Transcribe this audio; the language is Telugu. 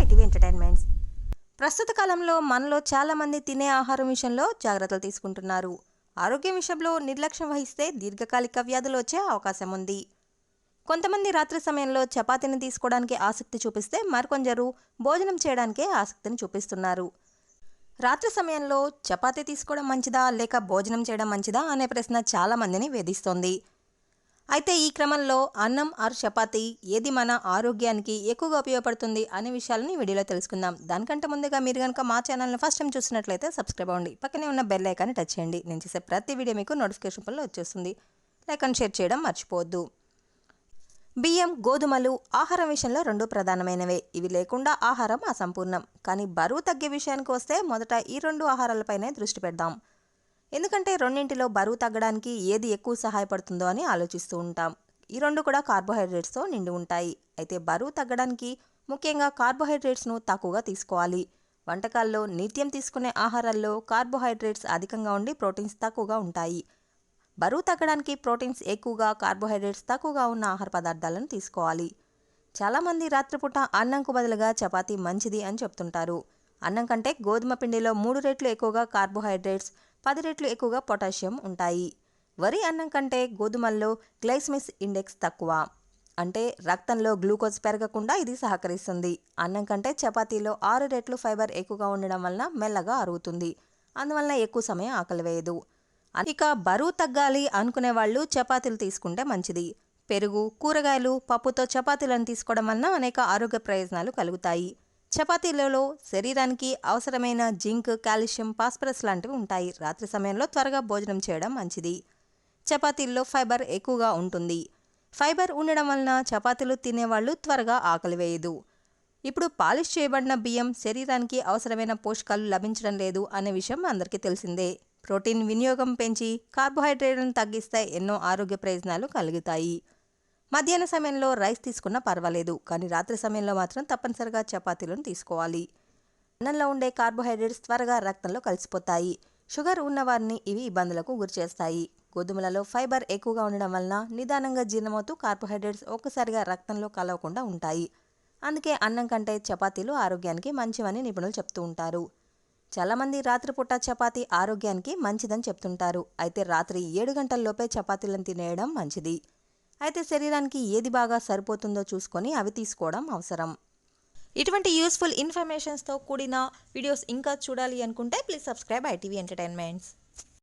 ఎంటర్టైన్మెంట్స్. ప్రస్తుత కాలంలో మనలో చాలామంది తినే ఆహారం విషయంలో జాగ్రత్తలు తీసుకుంటున్నారు. ఆరోగ్యం విషయంలో నిర్లక్ష్యం వహిస్తే దీర్ఘకాలిక వ్యాధులు వచ్చే అవకాశం ఉంది. కొంతమంది రాత్రి సమయంలో చపాతీని తీసుకోవడానికి ఆసక్తి చూపిస్తే మరికొందరు భోజనం చేయడానికే ఆసక్తిని చూపిస్తున్నారు. రాత్రి సమయంలో చపాతీ తీసుకోవడం మంచిదా లేక భోజనం చేయడం మంచిదా అనే ప్రశ్న చాలామందిని వేధిస్తోంది. అయితే ఈ క్రమంలో అన్నం ఆర్ చపాతి ఏది మన ఆరోగ్యానికి ఎక్కువగా ఉపయోగపడుతుంది అనే విషయాలని వీడియోలో తెలుసుకుందాం. దానికంటే ముందుగా మీరు కనుక మా ఛానల్ని ఫస్ట్ టైం చూసినట్లయితే సబ్స్క్రైబ్ అవ్వండి. పక్కనే ఉన్న బెల్ ఐకాన్ని టచ్ చేయండి. నేను చేసే ప్రతి వీడియో మీకు నోటిఫికేషన్ పనిలో వచ్చేస్తుంది. లైక్ అండ్ షేర్ చేయడం మర్చిపోవద్దు. బియ్యం గోధుమలు ఆహారం విషయంలో రెండు ప్రధానమైనవే. ఇవి లేకుండా ఆహారం అసంపూర్ణం. కానీ బరువు తగ్గే విషయానికి వస్తే మొదట ఈ రెండు ఆహారాలపైనే దృష్టి పెడదాం. ఎందుకంటే రెండింటిలో బరువు తగ్గడానికి ఏది ఎక్కువ సహాయపడుతుందో అని ఆలోచిస్తూ ఉంటాం. ఈ రెండు కూడా కార్బోహైడ్రేట్స్తో నిండి ఉంటాయి. అయితే బరువు తగ్గడానికి ముఖ్యంగా కార్బోహైడ్రేట్స్ను తక్కువగా తీసుకోవాలి. వంటకాల్లో నిత్యం తీసుకునే ఆహారాల్లో కార్బోహైడ్రేట్స్ అధికంగా ఉండి ప్రోటీన్స్ తక్కువగా ఉంటాయి. బరువు తగ్గడానికి ప్రోటీన్స్ ఎక్కువగా కార్బోహైడ్రేట్స్ తక్కువగా ఉన్న ఆహార పదార్థాలను తీసుకోవాలి. చాలామంది రాత్రిపూట అన్నంకు బదులుగా చపాతీ మంచిది అని చెప్తుంటారు. అన్నం కంటే గోధుమ పిండిలో మూడు రెట్లు ఎక్కువగా కార్బోహైడ్రేట్స్ పది రెట్లు ఎక్కువగా పొటాషియం ఉంటాయి. వరి అన్నం కంటే గోధుమల్లో గ్లైస్మిస్ ఇండెక్స్ తక్కువ. అంటే రక్తంలో గ్లూకోజ్ పెరగకుండా ఇది సహకరిస్తుంది. అన్నం కంటే చపాతీలో ఆరు రెట్లు ఫైబర్ ఎక్కువగా ఉండడం వలన మెల్లగా అరుగుతుంది. అందువలన ఎక్కువ సమయం ఆకలి వేయదు. ఇక బరువు తగ్గాలి అనుకునే వాళ్ళు చపాతీలు తీసుకుంటే మంచిది. పెరుగు కూరగాయలు పప్పుతో చపాతీలను తీసుకోవడం వలన అనేక ఆరోగ్య ప్రయోజనాలు కలుగుతాయి. చపాతీలలో శరీరానికి అవసరమైన జింక్ కాల్షియం ఫాస్ఫరస్ లాంటివి ఉంటాయి. రాత్రి సమయంలో త్వరగా భోజనం చేయడం మంచిది. చపాతీల్లో ఫైబర్ ఎక్కువగా ఉంటుంది. ఫైబర్ ఉండడం వలన చపాతీలు తినేవాళ్ళు త్వరగా ఆకలి వేయదు. ఇప్పుడు పాలిష్ చేయబడిన బియ్యం శరీరానికి అవసరమైన పోషకాలు లభించడం లేదు అనే విషయం అందరికీ తెలిసిందే. ప్రోటీన్ వినియోగం పెంచి కార్బోహైడ్రేట్లను తగ్గిస్తే ఎన్నో ఆరోగ్య ప్రయోజనాలు కలుగుతాయి. మధ్యాహ్న సమయంలో రైస్ తీసుకున్నా పర్వాలేదు కానీ రాత్రి సమయంలో మాత్రం తప్పనిసరిగా చపాతీలను తీసుకోవాలి. అన్నంలో ఉండే కార్బోహైడ్రేట్స్ త్వరగా రక్తంలో కలిసిపోతాయి. షుగర్ ఉన్నవారిని ఇవి ఇబ్బందులకు గురిచేస్తాయి. గోధుమలలో ఫైబర్ ఎక్కువగా ఉండడం వలన నిదానంగా జీర్ణమవుతూ కార్బోహైడ్రేట్స్ ఒక్కసారిగా రక్తంలో కలవకుండా ఉంటాయి. అందుకే అన్నం కంటే చపాతీలు ఆరోగ్యానికి మంచివని నిపుణులు చెప్తూ ఉంటారు. చాలామంది రాత్రిపూట చపాతీ ఆరోగ్యానికి మంచిదని చెప్తుంటారు. అయితే రాత్రి ఏడు గంటల్లోపే చపాతీలను తినేయడం మంచిది. అయితే శరీరానికి ఏది బాగా సరిపోతుందో చూసుకొని అవి తీసుకోవడం అవసరం. ఇటువంటి యూస్ఫుల్ ఇన్ఫర్మేషన్స్తో కూడిన వీడియోస్ ఇంకా చూడాలి అనుకుంటే ప్లీజ్ సబ్స్క్రైబ్ ఐటీవీ ఎంటర్టైన్మెంట్స్.